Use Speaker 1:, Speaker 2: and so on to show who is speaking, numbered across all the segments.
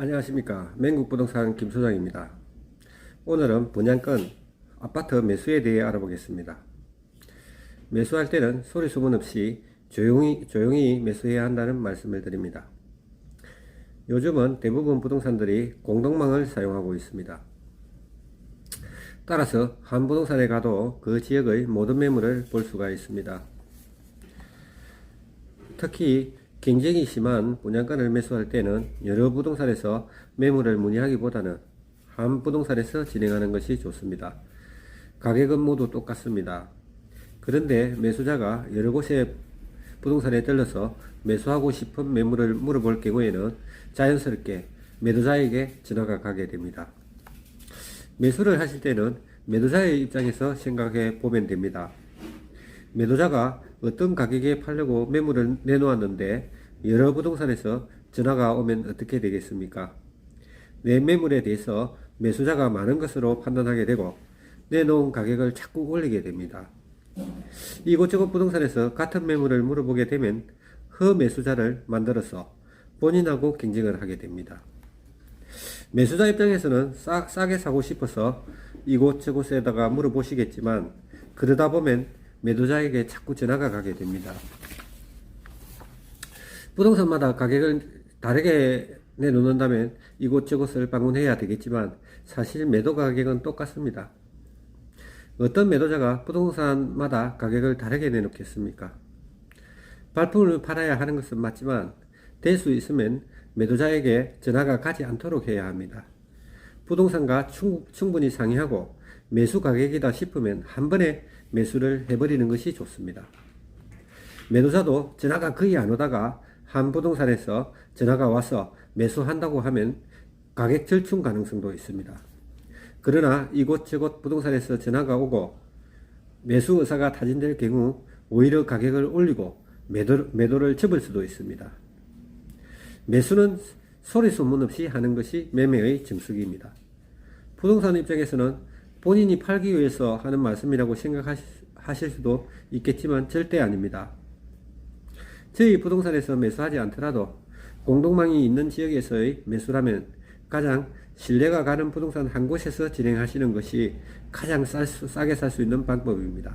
Speaker 1: 안녕하십니까. 맹국부동산 김 소장입니다. 오늘은 분양권 아파트 매수에 대해 알아보겠습니다. 매수할 때는 소리 소문 없이 조용히 조용히 매수해야 한다는 말씀을 드립니다. 요즘은 대부분 부동산들이 공동망을 사용하고 있습니다. 따라서 한 부동산에 가도 그 지역의 모든 매물을 볼 수가 있습니다. 특히 경쟁이 심한 분양권을 매수할 때는 여러 부동산에서 매물을 문의하기보다는 한 부동산에서 진행하는 것이 좋습니다. 가격은 모두 똑같습니다. 그런데 매수자가 여러 곳에 부동산에 들러서 매수하고 싶은 매물을 물어볼 경우에는 자연스럽게 매도자에게 전화가 가게 됩니다. 매수를 하실 때는 매도자의 입장에서 생각해 보면 됩니다. 매도자가 어떤 가격에 팔려고 매물을 내놓았는데 여러 부동산에서 전화가 오면 어떻게 되겠습니까? 내 매물에 대해서 매수자가 많은 것으로 판단하게 되고 내놓은 가격을 자꾸 올리게 됩니다. 이곳저곳 부동산에서 같은 매물을 물어보게 되면 허매수자를 만들어서 본인하고 경쟁을 하게 됩니다. 매수자 입장에서는 싸, 싸게 사고 싶어서 이곳저곳에다가 물어보시겠지만 그러다 보면 매도자에게 자꾸 전화가 가게 됩니다. 부동산마다 가격을 다르게 내놓는다면 이곳저곳을 방문해야 되겠지만 사실 매도 가격은 똑같습니다. 어떤 매도자가 부동산마다 가격을 다르게 내놓겠습니까? 발품을 팔아야 하는 것은 맞지만 될 수 있으면 매도자에게 전화가 가지 않도록 해야 합니다. 부동산과 충, 충분히 상의하고 매수 가격이다 싶으면 한 번에 매수를 해버리는 것이 좋습니다. 매도자도 전화가 거의 안 오다가 한 부동산에서 전화가 와서 매수한다고 하면 가격 절충 가능성도 있습니다. 그러나 이곳저곳 부동산에서 전화가 오고 매수 의사가 타진될 경우 오히려 가격을 올리고 매도, 매도를 접을 수도 있습니다. 매수는 소리 소문 없이 하는 것이 매매의 정석입니다. 부동산 입장에서는 본인이 팔기 위해서 하는 말씀이라고 생각하실 수도 있겠지만 절대 아닙니다. 저희 부동산에서 매수하지 않더라도 공동망이 있는 지역에서의 매수라면 가장 신뢰가 가는 부동산 한 곳에서 진행하시는 것이 가장 쌀 수, 싸게 살 수 있는 방법입니다.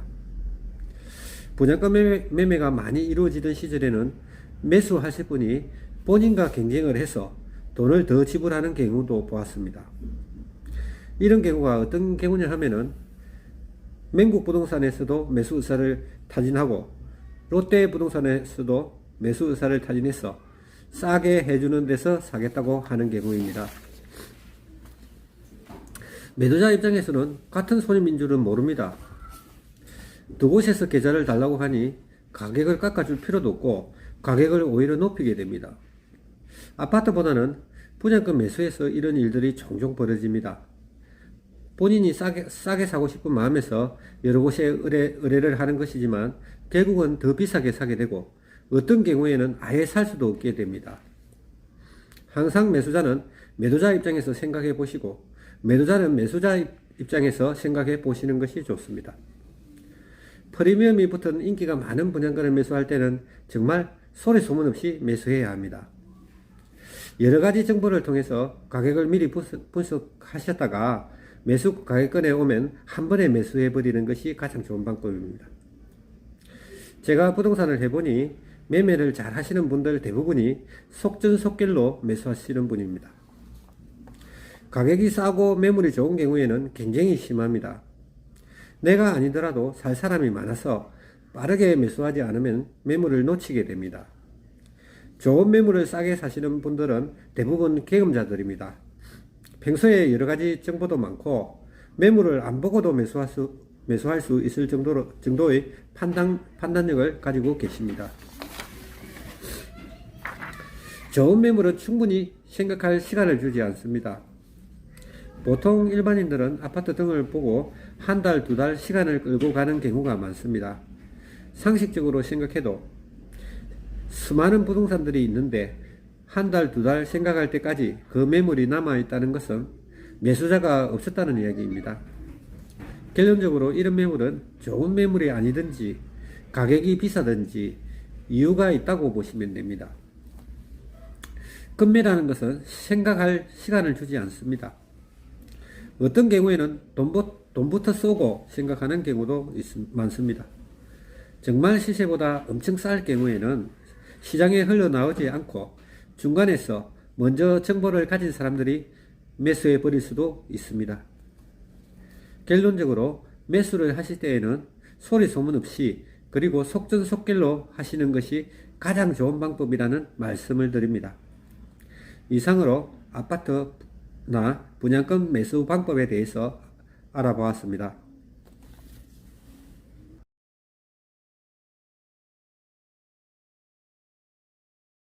Speaker 1: 분양가 매매, 매매 가 많이 이루어지던 시절에는 매수하실 분이 본인과 경쟁을 해서 돈을 더 지불하는 경우도 보았습니다. 이런 경우가 어떤 경우냐 하면은 맹국 부동산에서도 매수 의사를 타진하고 롯데 부동산에서도 매수 의사를 타진해서 싸게 해주는 데서 사겠다고 하는 경우입니다. 매도자 입장에서는 같은 손님인 줄은 모릅니다. 두 곳에서 계좌를 달라고 하니 가격을 깎아줄 필요도 없고 가격을 오히려 높이게 됩니다. 아파트보다는 분양권 매수에서 이런 일들이 종종 벌어집니다. 본인이 싸게, 싸게 사고 싶은 마음에서 여러 곳에 의뢰, 의뢰를 하는 것이지만 결국은 더 비싸게 사게 되고 어떤 경우에는 아예 살 수도 없게 됩니다. 항상 매수자는 매도자 입장에서 생각해 보시고 매도자는 매수자 입장에서 생각해 보시는 것이 좋습니다. 프리미엄이 붙은 인기가 많은 분양권을 매수할 때는 정말 소리 소문 없이 매수해야 합니다. 여러 가지 정보를 통해서 가격을 미리 분석하셨다가 매수 가격권에 오면 한 번에 매수해 버리는 것이 가장 좋은 방법입니다. 제가 부동산을 해보니 매매를 잘 하시는 분들 대부분이 속전속결로 매수하시는 분입니다. 가격이 싸고 매물이 좋은 경우에는 굉장히 심합니다. 내가 아니더라도 살 사람이 많아서 빠르게 매수하지 않으면 매물을 놓치게 됩니다. 좋은 매물을 싸게 사시는 분들은 대부분 경험자들입니다. 평소에 여러 가지 정보도 많고 매물을 안 보고도 매수할 수, 매수할 수 있을 정도로, 정도의 판단, 판단력을 가지고 계십니다. 좋은 매물은 충분히 생각할 시간을 주지 않습니다. 보통 일반인들은 아파트 등을 보고 한 달, 두 달 시간을 끌고 가는 경우가 많습니다. 상식적으로 생각해도 수많은 부동산들이 있는데 한 달, 두 달 생각할 때까지 그 매물이 남아있다는 것은 매수자가 없었다는 이야기입니다. 결론적으로 이런 매물은 좋은 매물이 아니든지 가격이 비싸든지 이유가 있다고 보시면 됩니다. 금매라는 것은 생각할 시간을 주지 않습니다. 어떤 경우에는 돈부, 돈부터 쏘고 생각하는 경우도 있, 많습니다. 정말 시세보다 엄청 쌀 경우에는 시장에 흘러나오지 않고 중간에서 먼저 정보를 가진 사람들이 매수해 버릴 수도 있습니다. 결론적으로 매수를 하실 때에는 소리 소문 없이 그리고 속전속결로 하시는 것이 가장 좋은 방법이라는 말씀을 드립니다. 이상으로 아파트나 분양권 매수 방법에 대해서 알아보았습니다.